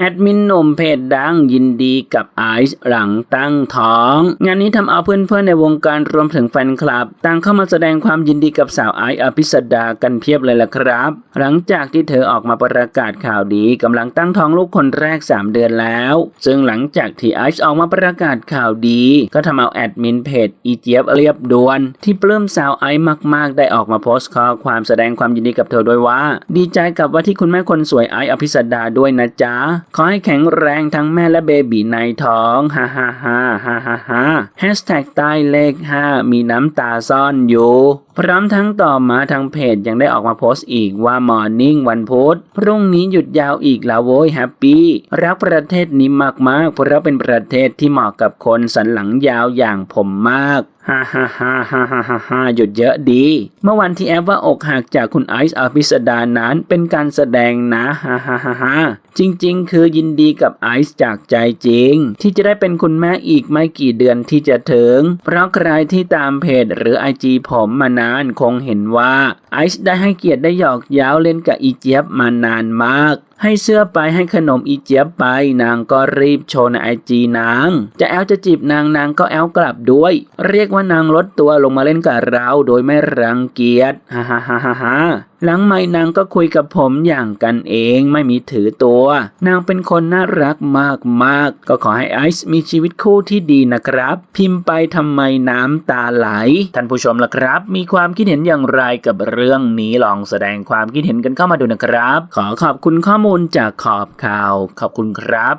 แอดมินหนุ่มเพจดังยินดีกับไอซ์หลังตั้งท้อง งานนี้ทำเอาเพื่อนๆในวงการรวมถึงแฟนคลับต่างเข้ามาแสดงความยินดีกับสาวไอซ์อภิสดากันเพียบเลยล่ะครับ หลังจากที่เธอออกมาประกาศข่าวดีกำลังตั้งท้องลูกคนแรก 3 เดือนแล้ว ซึ่งหลังจากที่ไอซ์ออกมาประกาศข่าวดี ก็ทำเอาแอดมินเพจอีเจี๊ยบเรียบด่วน ที่ปลื้มสาวไอซ์มากๆ ได้ออกมาโพสต์ข้อความแสดงความยินดีกับเธอด้วยว่า ดีใจกับว่าที่คุณแม่คนสวยไอซ์อภิสดาด้วยนะจ๊ะขอให้แข็งแรงทั้งแม่และเบบีในท้องฮ่าฮ่าฮ่าฮ่าฮ่าฮ่าแฮชแท็กใต้เลข 5 มีน้ำตาซ่อนอยู่ พร้อมทั้งต่อมาทางเพจยังได้ออกมาโพสต์อีกว่ามอร์นิ่งวันพุธพรุ่งนี้หยุดยาวอีกแล้วโว้ยแฮปปี้รักประเทศนี้มากๆเพราะเป็นประเทศที่เหมาะกับคนสันหลังยาวอย่างผมมาก ฮ่าฮ่าฮ่าฮ่าฮ่าฮ่าฮ่าหยุดเยอะดี เมื่อวันที่แอปว่าอกหักจากคุณไอซ์อภิสดานั้นเป็นการแสดงนะฮ่าฮ่าฮ่าฮ่าจริง ๆ คือยินดีกับไอซ์จากใจจริง ที่จะได้เป็นคุณแม่อีกไม่กี่เดือนที่จะถึง เพราะใครที่ตามเพจหรือไอจีผมมานานคงเห็นว่าไอซ์ได้ให้เกียรติได้หยอกเย้าเล่นกับอีเจี๊ยบมานานมากให้เสื้อไปให้ขนมอีเจี๊ยบไป นางก็รีบโชว์ในไอจีนาง จะแอลจะจีบนางนางก็แอลกลับด้วย เรียกว่านางลดตัวลงมาเล่นกับเราโดยไม่รังเกียจฮ่าฮ่าฮ่าฮ่าฮ่าหลังไม่นางก็คุยกับผมอย่างกันเองไม่มีถือตัว นางเป็นคนน่ารักมากๆก็ขอให้ไอซ์มีชีวิตคู่ที่ดีนะครับ พิมพ์ไปทำไมน้ำตาไหล ท่านผู้ชมล่ะครับ มีความคิดเห็นอย่างไรกับเรื่องนี้ลองแสดงความคิดเห็นกันเข้ามาดูนะครับ ขอขอบคุณข้อมูลจากขอบข่าว ขอบคุณครับ